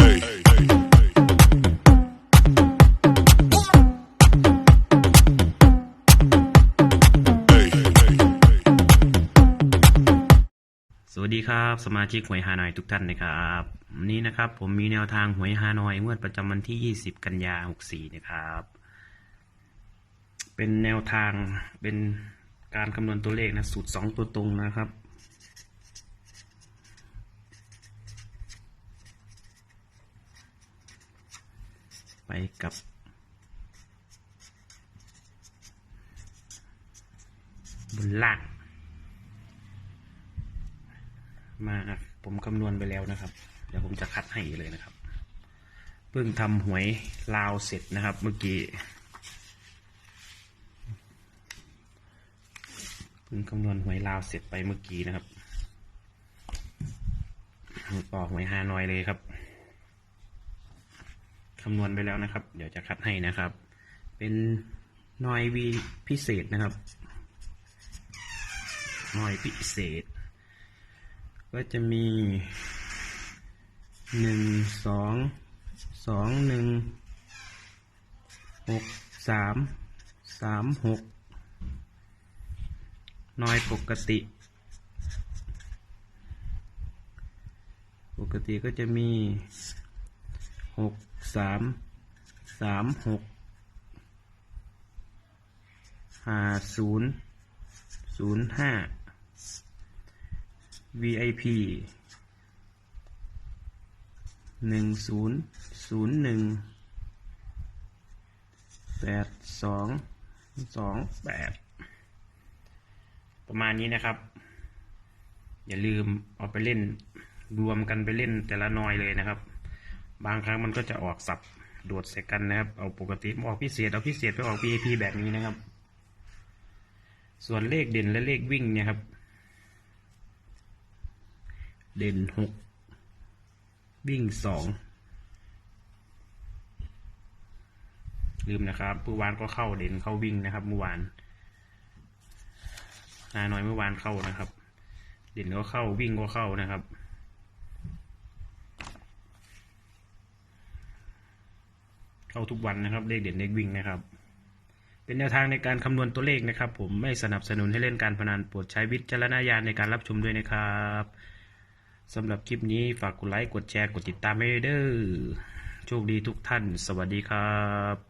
สวัสดีครับ สมาชิกหวยฮานอยทุกท่านนะครับวันนี้นะครับ ผมมีแนวทางหวยฮานอยงวดประจำวันที่ 20 กันยา 64 นะครับ เป็นแนวทางเป็นการคำนวณตัวเลขนะสูตร 2 ตัวตรงนะครับ ไปกับ บนล่าง มาผมคำนวณไปแล้วนะครับ เดี๋ยวผมจะคัดให้เลยนะครับ เพิ่งทำหวยลาวเสร็จนะครับ เมื่อกี้เพิ่งคำนวณหวยลาวเสร็จไปเมื่อกี้นะครับต่อหวยฮานอยเลยครับ คำนวณไปแล้วนะครับ เดี๋ยวจะคัดให้นะครับ เป็นนอยวีพิเศษนะครับนอยพิเศษ ก็จะมีหนึ่งสองสองหนึ่งหกสามสามหกน้อยปกติ ปกติก็จะมี หกสามสามหกห้าศูนย์ศูนย์ห้า VIP หนึ่งศูนย์ศูนย์หนึ่งแปดสองสองแปดประมาณนี้นะครับ อย่าลืมเอาไปเล่นรวมกันไปเล่นแต่ละน้อยเลยนะครับ บางครั้งมันก็จะออกสับโดดใส่กันนะครับ เอาปกติออกพิเศษเอาพิเศษไปออก VIP แบบนี้นะครับ ส่วนเลขเด่นและเลขวิ่งเนี่ยครับ เด่นหกวิ่งสองลืมนะครับเมื่อวานก็เข้าเด่นเข้าวิ่งนะครับเมื่อวานนาน้อยเมื่อวานเข้านะครับ เด่นก็เข้าวิ่งก็เข้านะครับ เข้าทุกวันนะครับ เลขเด่นเลขวิ่งนะครับ เป็นแนวทางในการคำนวณตัวเลขนะครับ ผมไม่สนับสนุนให้เล่นการพนันโปรดใช้วิจารณญาณในการรับชมด้วยนะครับสำหรับคลิปนี้ฝากกดไลค์กดแชร์กดติดตามให้ด้วยเด้อโชคดีทุกท่าน สวัสดีครับ